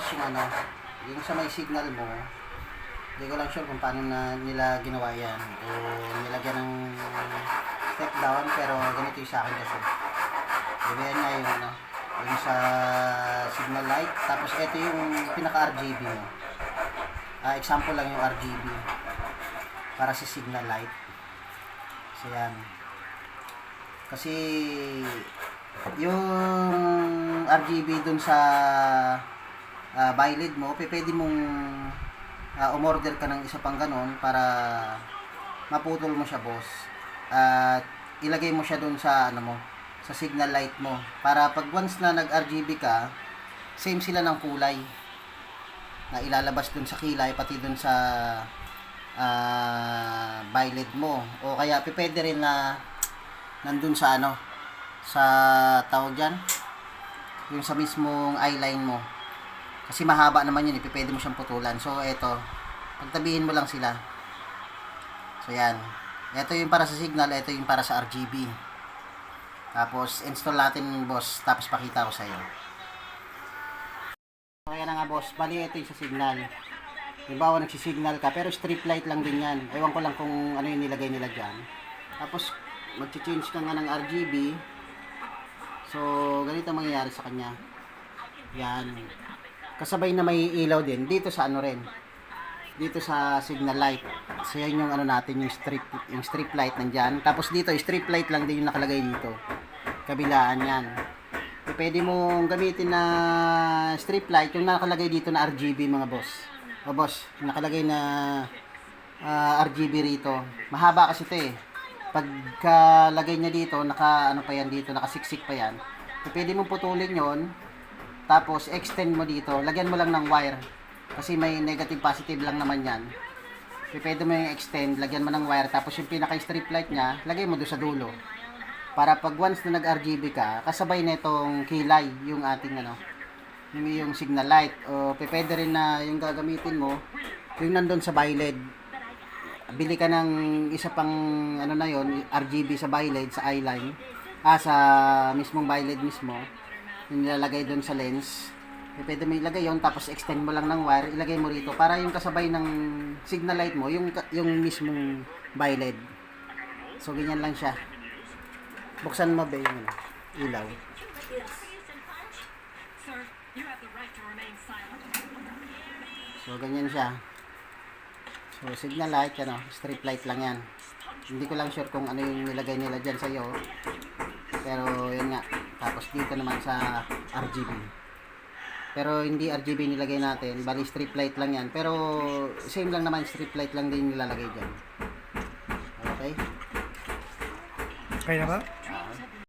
Tapos yung ano, yung sa may signal mo, hindi ko lang sure kung paano na nila ginawa yan. O nilagyan ng step down, pero ganito yung sa akin kasi. Diba yan nga yung ano, yung sa signal light. Tapos ito yung pinaka-RGB mo. Ah, example lang yung RGB para sa signal light. So yan. Kasi yung RGB dun sa uh, Bylid mo, pe- pwede mong ah, umorder ka ng isa pang ganon para maputol mo siya, boss. At ilagay mo siya dun sa ano mo, sa signal light mo. Para pag once na nag-RGB ka, same sila ng kulay na ilalabas dun sa kilay pati dun sa ah Bylid mo. O kaya pwede rin na nandun sa ano sa tawag dyan yung sa mismong eyeline mo kasi mahaba naman yun eh. Pwede mo siyang putulan. So eto. Pagtabihin mo lang sila. So yan. Eto yung para sa signal eto yung para sa RGB tapos install natin boss. Tapos pakita ko sa iyo so yan na nga boss. Bali ito yung sa signal. Halimbawa nagsisignal ka pero strip light lang din yan. Ewan ko lang kung ano yung nilagay nila dyan. Tapos mag-change ka nga ng RGB. So, ganito ang mangyayari sa kanya. Yan. Kasabay na may ilaw din dito sa ano rin. Dito sa signal light. So, yan yung ano natin, yung strip, yung strip light nandyan. Tapos dito, strip light lang din yung nakalagay dito. Kabilaan yan. So, pwede mong gamitin na strip light, yung nakalagay dito na RGB mga boss. O boss, nakalagay na ah, RGB rito. Mahaba kasi ito eh pagkalagay niya dito, naka ano pa yan dito, nakasiksik pa yan. So, pwede mong putulin 'yon. Tapos extend mo dito, lagyan mo lang ng wire. Kasi may negative positive lang naman 'yan. Pwede mo yung extend, lagyan mo ng wire tapos yung pinaka strip light niya, lagay mo doon sa dulo. Para pag once na nag-RGB ka, kasabay na itong kilay yung ating ano, yung, yung signal light. O pwede rin na yung gagamitin mo, yung nandun sa biled, bili ka ng isa pang ano na yon RGB sa biled sa eyeline ah sa mismong biled mismo nilalagay doon sa lens eh, pwede mo ilagay yon tapos extend mo lang ng wire ilagay mo rito para yung kasabay ng signal light mo yung yung mismong biled so ganyan lang siya buksan mo ba yung ilaw. So, ganyan siya. So, signal light, ano, strip light lang yan. Hindi ko lang sure kung ano yung nilagay nila dyan sa iyo. Pero, yun nga. Tapos, dito naman sa RGB. Pero, hindi RGB nilagay natin. Bali, strip light lang yan. Pero, same lang naman, strip light lang din nilalagay dyan. Okay? Kaya na ba?